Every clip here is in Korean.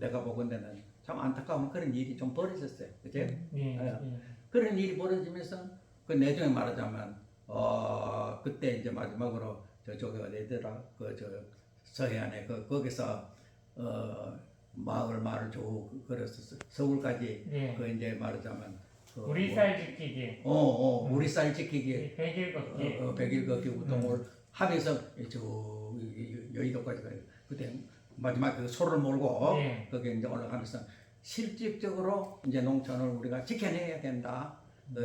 내가 보건대는 참 안타까운 그런 일이 좀 벌어졌어요. 그죠? 예, 예. 그런 일이 벌어지면서 그 내중에 말하자면 어 그때 이제 마지막으로 저쪽에 어디더라 그 저 서해안에 그 거기서 어 마을 마을 쭉 걸어서 서울까지 예. 그 이제 말하자면 그 우리 뭐- 쌀 지키기, 어, 어, 우리 쌀 지키기 백일 걷기. 어, 어, 백일 걷기 운동을 하면서 저 여- 여의도까지 가요. 그때 마지막 그 소를 몰고 예. 거기 이제 올라가면서 실질적으로 이제 농촌을 우리가 지켜내야 된다. 어,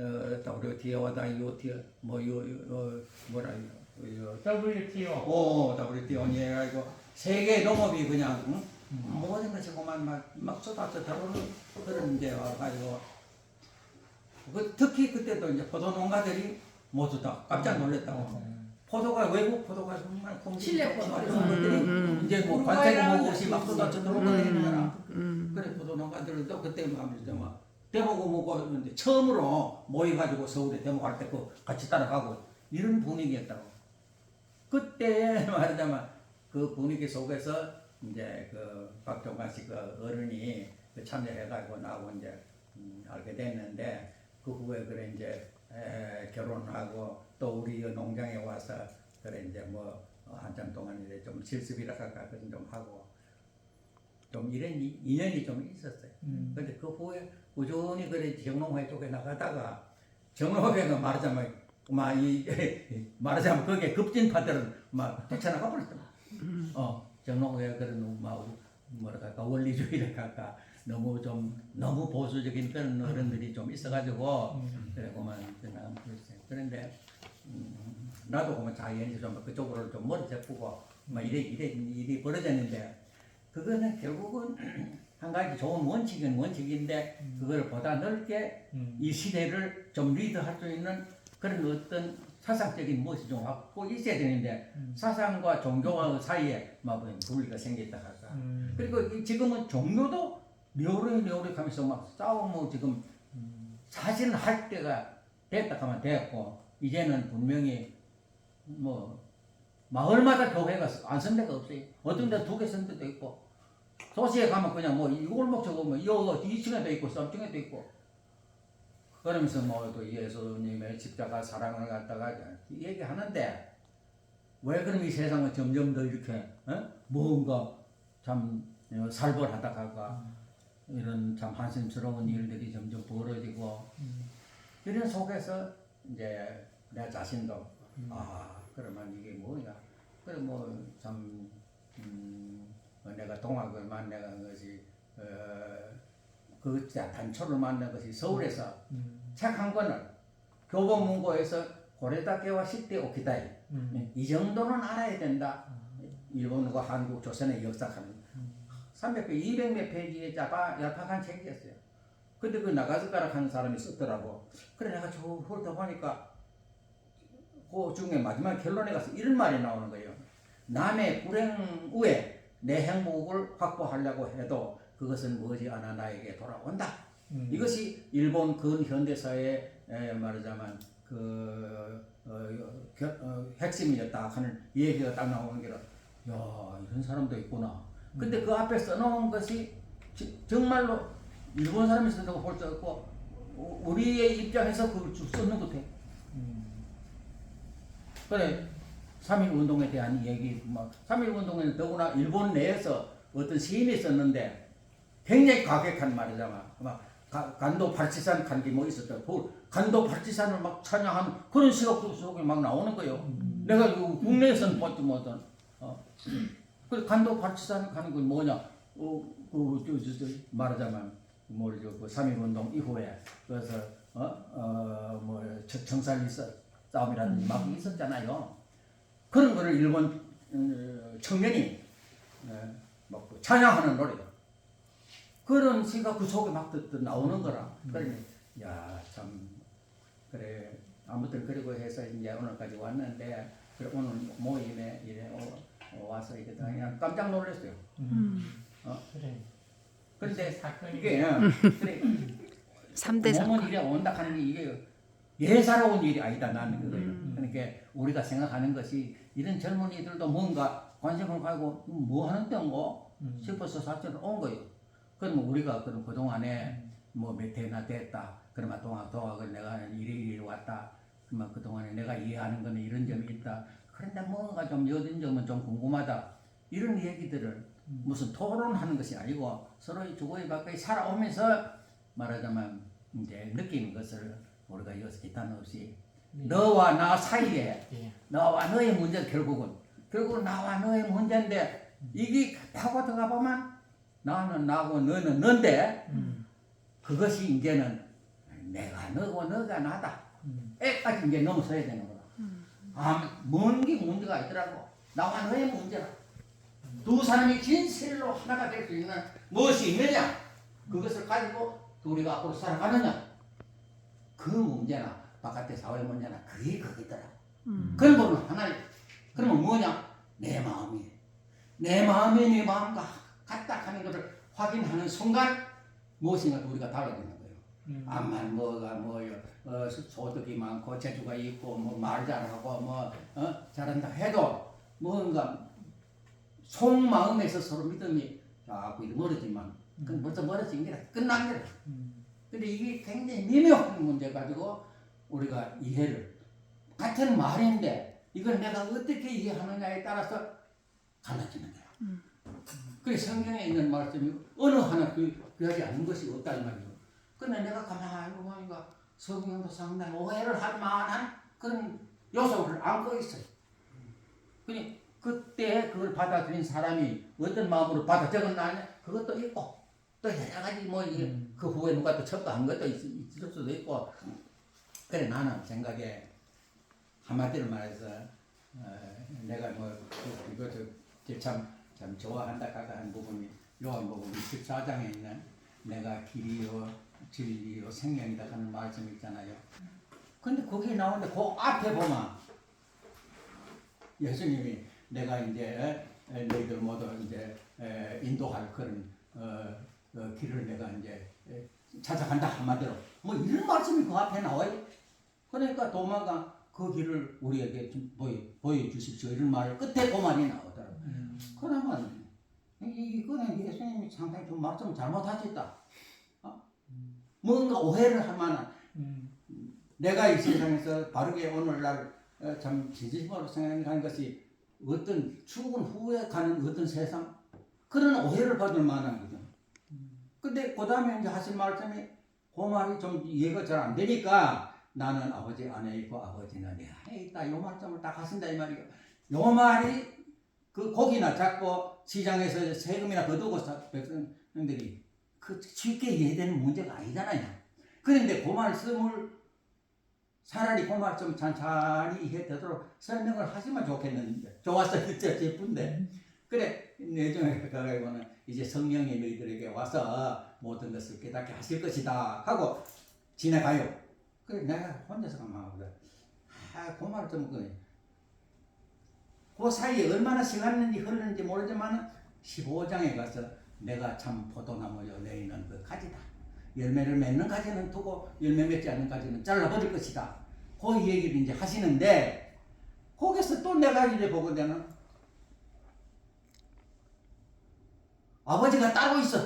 어, 또 우리 뒤에 와다 요 뒤에 뭐요 어, 뭐라 요 WTO. 오 WTO 해가지고 세계 농업이 그냥 응? 모든 것이 그만 막, 막 쏟아져 들어오는 그런 이제 와가지고 그, 특히 그때도 이제 포도 농가들이 모두 다 깜짝 놀랐다고. 음. 포도가 외국 포도가 정말 공기 칠레 포도. 이런 것들이 이제 뭐 관세를 먹고 없이 막 쏟아져 들어오는 거라. 음. 그래 포도 농가들도 그때 막 이제 막 대목고 뭐고 이제 처음으로 모여가지고 서울에 대목할 때 그 같이 따라가고 이런 분위기였다고. 그때 말하자면 그 분위기 속에서 이제 그 박종관 씨그 어른이 그 참여해가지고 나하고 이제 음, 알게 됐는데 그 후에 그래 이제 에, 결혼하고 또 우리 농장에 와서 그래 이제 뭐 한참 동안 이제 좀 실습이라 할까 그런 좀 하고 좀 이런 이- 인연이 좀 있었어요. 음. 근데 그 후에 꾸준히 그래 정농회 쪽에 나가다가 정농회가 말하자면 막이 말하자면 거기에 급진파들은 막 뛰쳐나가 버렸다. 어 정농회 그런 막 뭐랄까 원리주의라 할까 너무 좀 너무 보수적인 그런 어른들이 좀 있어가지고 음. 그래 그만 그냥 그랬어요. 그런데 음, 나도 그만 자연히 좀 그쪽으로 좀 머리 잡고 막 이래 이래 일이 벌어졌는데 그거는 결국은 한 가지 좋은 원칙은 원칙인데 그걸 보다 넓게 음. 이 시대를 좀 리드할 수 있는 그런 어떤 사상적인 무엇이 좀 갖고 있어야 되는데 음. 사상과 종교와 사이에 막 분리가 생겼다 할까. 음. 그리고 이- 지금은 종교도 묘리 묘리 하면서 막 싸우고 지금 사실은 할 때가 됐다 하면 됐고 이제는 분명히 뭐 마을마다 교회가 안쓴 데가 없어요. 어떤 데 두개쓴 데도 있고 도시에 가면 그냥 뭐 이 골목 저거 뭐 이거 2층에도 있고 3층에도 있고 그러면서 뭐 또 예수님의 십자가 사랑을 갖다가 얘기하는데 왜 그럼 이 세상은 점점 더 이렇게 어? 뭔가 참 어, 살벌하다가 이런 참 한심스러운 일들이 점점 벌어지고 이런 속에서 이제 내 자신도 아 그러면 이게 뭐냐 그래 뭐참 음, 어, 내가 동학을 만난 것이 어, 그 단초를 만난 것이 서울에서 음. 책한 권을 교보문고에서 고레다케와 시대 오키다이 음. 이 정도는 알아야 된다. 일본과 한국, 조선의 역사하는 300배, 200몇 페이지의 짜파, 얄팍한 책이었어요. 근데 그 나가스가락 하는 사람이 썼더라고. 그래 내가 저 훑어 보니까 그 중에 마지막 결론에 가서 이런 말이 나오는 거예요. 남의 불행 후에 내 행복을 확보하려고 해도 그것은 머지않아 나에게 돌아온다. 음. 이것이 일본 근현대사의 에, 말하자면 그 어, 겨, 어, 핵심이었다 하는 얘기가 딱 나오는 게라 야 이런 사람도 있구나. 근데 그 앞에 써놓은 것이 지- 정말로 일본 사람이 쓴다고 볼 수 없고 우- 우리의 입장에서 그걸 쭉 쓰는 것 같아. 음. 그래 3.1 운동에 대한 얘기 뭐3.1 운동에는 더구나 일본 내에서 어떤 시인이 썼는데 굉장히 과격한 말이잖아 막 가- 간도 발치산 간기 뭐 있었다 그 간도 발치산을 막 찬양하는 그런 시각 속에 막 나오는 거예요 내가 이거 국내에서는 보지 못한 어. 그 간도 발치산 가는 건 뭐냐 어, 그, 저, 저, 저, 말하자면 뭐죠 그3.1 운동 이후에 그래서 어, 어, 뭐 있어 싸움이라든지 막 있었잖아요. 그런 거를 일본 어, 청년이 예, 막그 찬양하는 노래요. 그런 시가 그 속에 막 나오는 거라. 그러니 야참 그래 아무튼 그리고 해서 이제 오늘까지 왔는데 그래 오늘 모임에 이래 어, 어, 와서 이렇게 그냥 깜짝 놀랐어요. 음. 어? 그래. 그런데 사건이 이게 예, 그래 3대 몸은 사건. 이래 온다 하는 게 이게 예사로운 일이 아니다 나는 그거예요. 그러니까 우리가 생각하는 것이 이런 젊은이들도 뭔가 관심을 가지고 뭐 하는데 뭐 음. 싶어서 사실은 온 거예요. 그러면 우리가 그럼 그 동안에 뭐 몇 해나 됐다. 그러면 동학 동학을 내가 이리 이리 왔다. 그러면 그 동안에 내가 이해하는 거는 이런 점이 있다. 그런데 뭔가 좀 여든 점은 좀 궁금하다. 이런 얘기들을 무슨 토론하는 것이 아니고 서로 주거에 가까이 살아오면서 말하자면 이제 느끼는 것을 우리가 이것을 기탄 없이 너와 나 사이에 예. 나와 너의 문제 결국은 결국 나와 너의 문제인데 이게 파고 들어가 보면 나는 나고 너는 너인데 음. 그것이 이제는 내가 너고 너가 나다 음. 애까지 이제 넘어서야 되는 거다 아먼게 문제가 있더라고. 나와 너의 문제라 두 사람이 진실로 하나가 될 수 있는 무엇이 있느냐? 그것을 가지고 우리가 앞으로 살아가느냐? 그 문제나 바깥의 사회 문제나 그게 거기더라. 그런 부분은 하나님 그러면 뭐냐? 내 마음이. 내 마음이 내 마음과 같다 하는 것을 확인하는 순간 무엇인가 우리가 달라지는 음. 암만 뭐가 뭐요 어, 소득이 많고 재주가 있고 뭐 말 잘하고 뭐 어, 잘한다 해도 뭔가 속마음에서 서로 믿음이 자꾸 멀어지만 그건 벌써 멀어진 게 끝난 거라 음. 근데 이게 굉장히 미묘한 문제 가지고 우리가 이해를 같은 말인데 이걸 내가 어떻게 이해하느냐에 따라서 달라지는 거야. 그래서 성경에 있는 말씀이 어느 하나 그- 그하지 않는 것이 없다 이 말이죠. 근데 내가 가만히 보니까 성경도 상당히 오해를 할 만한 그런 요소를 안고 있어요. 그니 그때 그걸 받아들인 사람이 어떤 마음으로 받아 적었나 그것도 있고 또 여러 가지 뭐 이게 음. 그 후에 누가 또 첨가한 것도 있, 있을 수도 있고 그래 나는 생각에 한마디로 말해서 어, 내가 뭐 그- 이거 저참 참 좋아한다 하는 부분이 요한 부분이 14장에 있는 내가 길이요 진리요 생명이다 하는 말씀 있잖아요. 근데 거기 나오는데 그 앞에 보면 예수님이 내가 이제 에, 너희들 모두 이제 에, 인도할 그런 어, 어, 길을 내가 이제 에, 찾아간다 한마디로 뭐 이런 말씀이 그 앞에 나와요. 그러니까 도마가 그 길을 우리에게 좀 보여 보여주십시오 이런 말 끝에 그 말이 나오더라고. 음. 그러면 이- 이거는 예수님이 상당히 좀 말씀 잘못하셨다. 어? 뭔가 오해를 할 만한 음. 내가 이 세상에서 바르게 오늘날 어, 참 진심으로 생각하는 것이 어떤 죽은 후에 가는 어떤 세상 그런 오해를 받을 만한 거죠. 근데 그 다음에 이제 하신 말씀이 그 말이 좀 이해가 잘 안 되니까 나는 아버지 안에 있고 아버지는 내 안에 있다. 요 말씀을 딱 하신다 이 말이에요. 요 말이 그 고기나 잡고 시장에서 세금이나 거두고 사- 백성들이 그 쉽게 이해되는 문제가 아니잖아요. 그런데 그 말씀을 차라리 그 말씀 천천히 이해되도록 설명을 하시면 좋겠는데 좋았어 진짜 예쁜데 그래 내중에 가가지고는 이제 성령이 너희들에게 와서 모든 것을 깨닫게 하실 것이다 하고 지나가요. 그래 내가 혼자서 가만하거든. 아그 말을 좀 그. 그 사이에 얼마나 시간이 흐르는지 모르지만 15장에 가서 내가 참 포도나무여 너희는 그 가지다. 열매를 맺는 가지는 두고 열매 맺지 않는 가지는 잘라버릴 것이다. 그 얘기를 이제 하시는데 거기서 또 내가 이제 보거든요. 아버지가 따로 있어.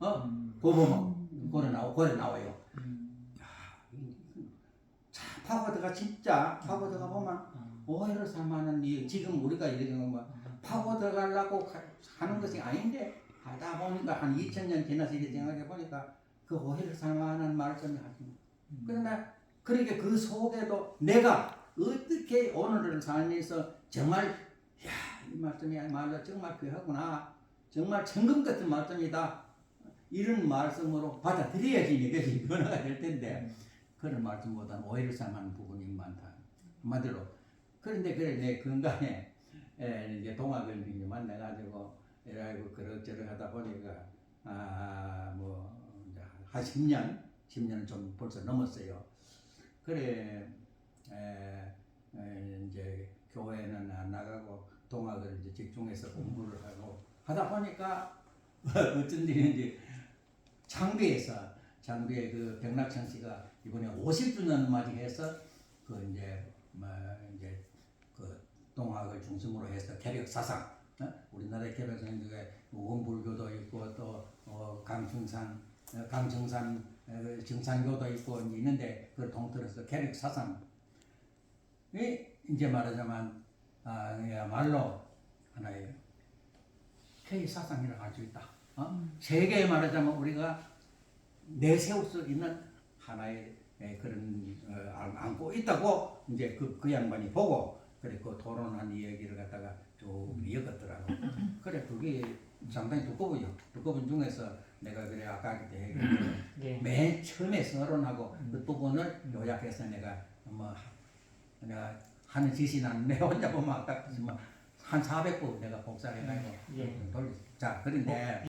어? 음. 그거 보면 그래 나오 그래 나와요. 음. 자, 파고드가 진짜 파고드가 보면 오해를 삼하는 이 지금 우리가 이런 뭐 파고 들어가려고 가- 하는 것이 아닌데 하다 보니까 한 2000년 지나서 이렇게 생각해 보니까 그 오해를 삼하는 말씀이 하신 그러나 그러니까 그 속에도 내가 어떻게 오늘을 살면서 정말 야 이 말씀이 말로 정말 귀하구나 정말 천금 같은 말씀이다 이런 말씀으로 받아들여야지 이것이 변화가 될 텐데 그런 말씀보다는 오해를 삼하는 부분이 많다. 한마디로. 그런데 그래 내 건강에 에, 이제 동학을 이제 만나가지고 이래가지고 그럭저럭 하다 보니까 아뭐 한 10년 10년 좀 벌써 넘었어요. 그래 에, 에, 이제 교회는 안 나가고 동학을 이제 집중해서 공부를 하고 하다 보니까 어쩐 일인지 장비에서 장비에 그 백낙천 씨가 이번에 50주년 맞이해서 그 이제 뭐 이제 그 동학을 중심으로 해서 개혁 사상 어? 우리나라 개발선 중에 원불교도 있고 또 어, 강충산 어, 강정산 어, 그 정산교도 있고 이제 있는데 그걸 통틀어서 계륵 사상 이 이제 말하자면 아야말로 하나의 K 사상이라고 할 수 있다. 어? 세계에 말하자면 우리가 내세울 수 있는 하나의 에, 그런 어, 안- 안고 있다고 이제 그, 그 양반이 보고 그래 그 토론한 이야기를 갖다가 좀 이어갔더라고. 그래 그게 상당히 두꺼워요. 두꺼운 중에서 내가 그래 아까 그때 얘기했던 예. 맨 처음에 서론하고 그 부분을 요약해서 내가 뭐 내가 하는 짓이 나는 내 혼자 보면 아깝지만 한 400부 내가 복사해가지고 예. 돌렸어. 자 그런데